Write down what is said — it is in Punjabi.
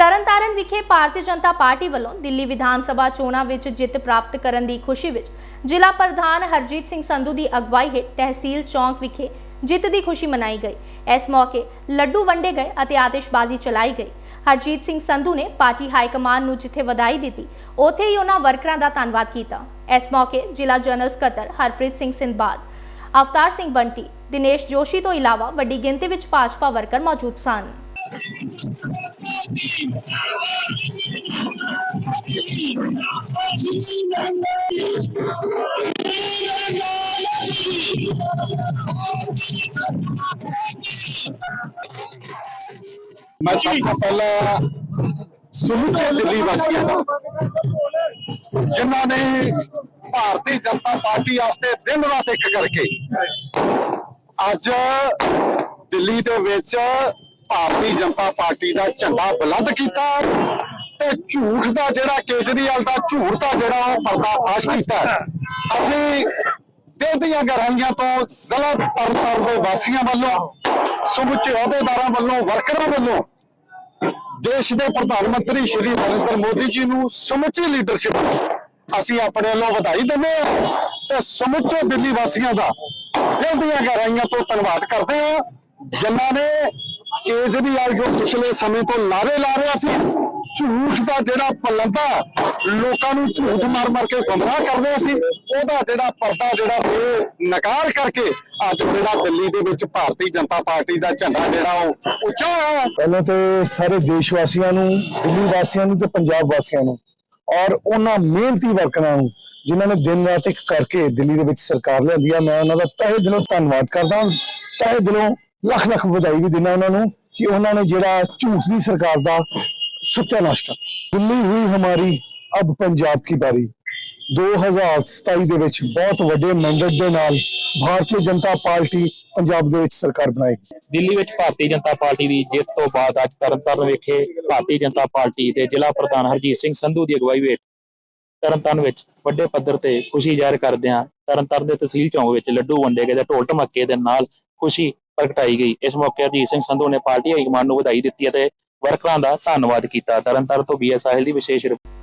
ਤਰਨਤਾਰਨ ਵਿਖੇ ਭਾਰਤੀ ਜਨਤਾ ਪਾਰਟੀ ਵੱਲੋਂ ਦਿੱਲੀ ਵਿਧਾਨ ਸਭਾ ਚੋਣਾਂ ਵਿੱਚ ਜਿੱਤ ਪ੍ਰਾਪਤ ਕਰਨ ਦੀ ਖੁਸ਼ੀ ਵਿੱਚ ਜ਼ਿਲ੍ਹਾ ਪ੍ਰਧਾਨ ਹਰਜੀਤ ਸਿੰਘ ਸੰਧੂ ਦੀ ਅਗਵਾਈ ਹੇਠ ਤਹਿਸੀਲ ਚੌਂਕ ਵਿਖੇ ਜਿੱਤ ਦੀ ਖੁਸ਼ੀ ਮਨਾਈ ਗਈ। ਇਸ ਮੌਕੇ ਲੱਡੂ ਵੰਡੇ ਗਏ ਅਤੇ ਆਤਿਸ਼ਬਾਜ਼ੀ ਚਲਾਈ ਗਈ। ਹਰਜੀਤ ਸਿੰਘ ਸੰਧੂ ਨੇ ਪਾਰਟੀ ਹਾਈ ਕਮਾਨ ਨੂੰ ਜਿੱਥੇ ਵਧਾਈ ਦਿੱਤੀ, ਉੱਥੇ ਹੀ ਉਹਨਾਂ ਵਰਕਰਾਂ ਦਾ ਧੰਨਵਾਦ ਕੀਤਾ। ਇਸ ਮੌਕੇ ਜ਼ਿਲ੍ਹਾ ਜਨਰਲ ਸਕੱਤਰ ਹਰਪ੍ਰੀਤ ਸਿੰਘ ਸਿੰਧਬਾਦ ਅਵਤਾਰ ਸਿੰਘ ਬੰਟੀ, ਦਿਨੇਸ਼ ਜੋਸ਼ੀ ਤੋਂ ਇਲਾਵਾ ਵੱਡੀ ਗਿਣਤੀ ਵਿੱਚ ਭਾਜਪਾ ਵਰਕਰ ਮੌਜੂਦ ਸਨ। ਮੈਂ ਸਭ ਤੋਂ ਪਹਿਲਾਂ ਸਮੁੱਚੇ ਦਿੱਲੀ ਵਾਸੀਆਂ ਦਾ ਜਿਨ੍ਹਾਂ ਨੇ ਭਾਰਤੀ ਜਨਤਾ ਪਾਰਟੀ ਵਾਸਤੇ ਦਿਨ ਰਾਤ ਇੱਕ ਕਰਕੇ ਅੱਜ ਦਿੱਲੀ ਦੇ ਵਿੱਚ ਭਾਰਤੀ ਜਨਤਾ ਪਾਰਟੀ ਦਾ ਝੰਡਾ ਬੁਲੰਦ ਕੀਤਾ ਤੇ ਝੂਠ ਦਾ ਜਿਹੜਾ ਕੇਜਰੀਵਾਲ ਦਾ ਝੂਠ ਦਾ ਜਿਹੜਾ ਉਹ ਪਰਦਾਫਾਸ਼ ਕੀਤਾ। ਅਸੀਂ ਦਿਲ ਦੀਆਂ ਗਹਿਰਾਈਆਂ ਤੋਂ ਜ਼ਿਲ੍ਹਾ ਤਰਨਤਾਰਨ ਦੇ ਵਾਸੀਆਂ ਵੱਲੋਂ ਸਮੁੱਚੇ ਅਹੁਦੇਦਾਰਾਂ ਵੱਲੋਂ, ਵਰਕਰਾਂ ਵੱਲੋਂ ਦੇਸ਼ ਦੇ ਪ੍ਰਧਾਨ ਮੰਤਰੀ ਸ਼੍ਰੀ ਨਰਿੰਦਰ ਮੋਦੀ ਜੀ ਨੂੰ ਸਮੁੱਚੀ ਲੀਡਰਸ਼ਿਪ ਅਸੀਂ ਆਪਣੇ ਵੱਲੋਂ ਵਧਾਈ ਦਿੰਦੇ ਹਾਂ ਤੇ ਸਮੁੱਚੇ ਦਿੱਲੀ ਵਾਸੀਆਂ ਦਾ ਦਿਲ ਦੀਆਂ ਗਹਿਰਾਈਆਂ ਤੋਂ ਧੰਨਵਾਦ ਕਰਦੇ ਹਾਂ। ਜਿਨ੍ਹਾਂ ਨੇ ਕੇਜਰੀਵਾਲ ਜੋ ਪਿਛਲੇ ਸਮੇਂ ਤੋਂ ਲਾਰੇ ਲਾ ਰਿਹਾ ਸੀ। ਝੂਠ ਦਾ ਜਿਹੜਾ ਪਲੰਦਾ ਲੋਕਾਂ ਨੂੰ ਝੂਠ ਮਾਰ-ਮਾਰ ਕੇ ਗੁੰਮਰਾਹ ਕਰਦੇ ਸੀ, ਉਹਦਾ ਜਿਹੜਾ ਪਰਦਾ ਜਿਹੜਾ ਉਹ ਨਕਾਰ ਕਰਕੇ ਅੱਜ ਜਿਹੜਾ ਦਿੱਲੀ ਦੇ ਵਿੱਚ ਭਾਰਤੀ ਜਨਤਾ ਪਾਰਟੀ ਦਾ ਝੰਡਾ ਜਿਹੜਾ ਉਹ ਉੱਚਾ ਹੋਇਆ ਪਹਿਲਾਂ ਤੇ ਸਾਰੇ ਦੇਸ਼ ਵਾਸੀਆਂ ਨੂੰ, ਦਿੱਲੀ ਵਾਸੀਆਂ ਨੂੰ ਤੇ ਪੰਜਾਬ ਵਾਸੀਆਂ ਨੂੰ ਔਰ ਉਹਨਾਂ ਮਿਹਨਤੀ ਵਰਕਰਾਂ ਨੂੰ ਜਿਨ੍ਹਾਂ ਨੇ ਦਿਨ ਰਾਤ ਇੱਕ ਕਰਕੇ ਦਿੱਲੀ ਦੇ ਵਿੱਚ ਸਰਕਾਰ ਲਿਆਂਦੀ ਆ, ਮੈਂ ਉਹਨਾਂ ਦਾ ਤਹਿ ਦਿਲੋਂ ਧੰਨਵਾਦ ਕਰਦਾ। ਤਹਿ ਦਿਲੋਂ ਲੱਖ ਲੱਖ ਵਧਾਈ ਵੀ ਦਿੰਦਾ ਉਹਨਾਂ ਨੂੰ ਕਿ ਉਹਨਾਂ ਨੇ ਜਿਹੜਾ ਝੂਠ ਦੀ ਸਰਕਾਰ ਦਾ ਸਤਿਆਨਾਸ਼ ਕਰ ਦਿੱਲੀ ਹੋਈ ਹਮਾਰੀ ਅਬ ਪੰਜਾਬ ਕੀ ਬਾਰੀ। 2027 ਦੇ ਵਿੱਚ ਬਹੁਤ ਵੱਡੇ ਮੈਂਡੇਟ ਦੇ ਨਾਲ ਭਾਰਤੀ ਜਨਤਾ ਪਾਰਟੀ ਪੰਜਾਬ ਦੇ ਵਿੱਚ ਸਰਕਾਰ ਬਣਾਏਗੀ ਦਿੱਲੀ ਵਿੱਚ ਭਾਰਤੀ ਜਨਤਾ ਪਾਰਟੀ ਦੀ ਜਿੱਤ ਤੋਂ ਬਾਅਦ ਅੱਜ ਤਰਨਤਾਰਨ ਵਿਖੇ ਭਾਰਤੀ ਜਨਤਾ ਪਾਰਟੀ ਦੇ ਜ਼ਿਲ੍ਹਾ ਪ੍ਰਧਾਨ ਹਰਜੀਤ ਸਿੰਘ ਸੰਧੂ ਦੀ ਅਗਵਾਈ ਵਿੱਚ ਤਰਨਤਾਰਨ ਵਿੱਚ ਵੱਡੇ ਪੱਧਰ ਤੇ ਖੁਸ਼ੀ ਜ਼ਾਹਿਰ ਕਰਦੇ ਹਾਂ ਤਰਨਤਾਰਨ ਦੇ ਤਹਿਸੀਲ ਚੌਂਕ ਵਿੱਚ ਲੱਡੂ ਵੰਡੇ ਗਏ ਤੇ ਢੋਲ ਢਮੱਕੇ ਦੇ ਨਾਲ ਖੁਸ਼ੀ ਪ੍ਰਗਟਾਈ ਗਈ। ਇਸ ਮੌਕੇ ਅਜੀਤ ਸਿੰਘ ਸੰਧੂ ਨੇ ਪਾਰਟੀ ਹਾਈਕਮਾਂਡ ਨੂੰ ਵਧਾਈ ਦਿੱਤੀ ਅਤੇ ਵਰਕਰਾਂ ਦਾ ਧੰਨਵਾਦ ਕੀਤਾ। ਤਰਨਤਾਰਨ ਤੋਂ ਬੀਐਸ ਸਾਹਿਲ ਦੀ ਵਿਸ਼ੇਸ਼ ਰਿਪੋਰਟ।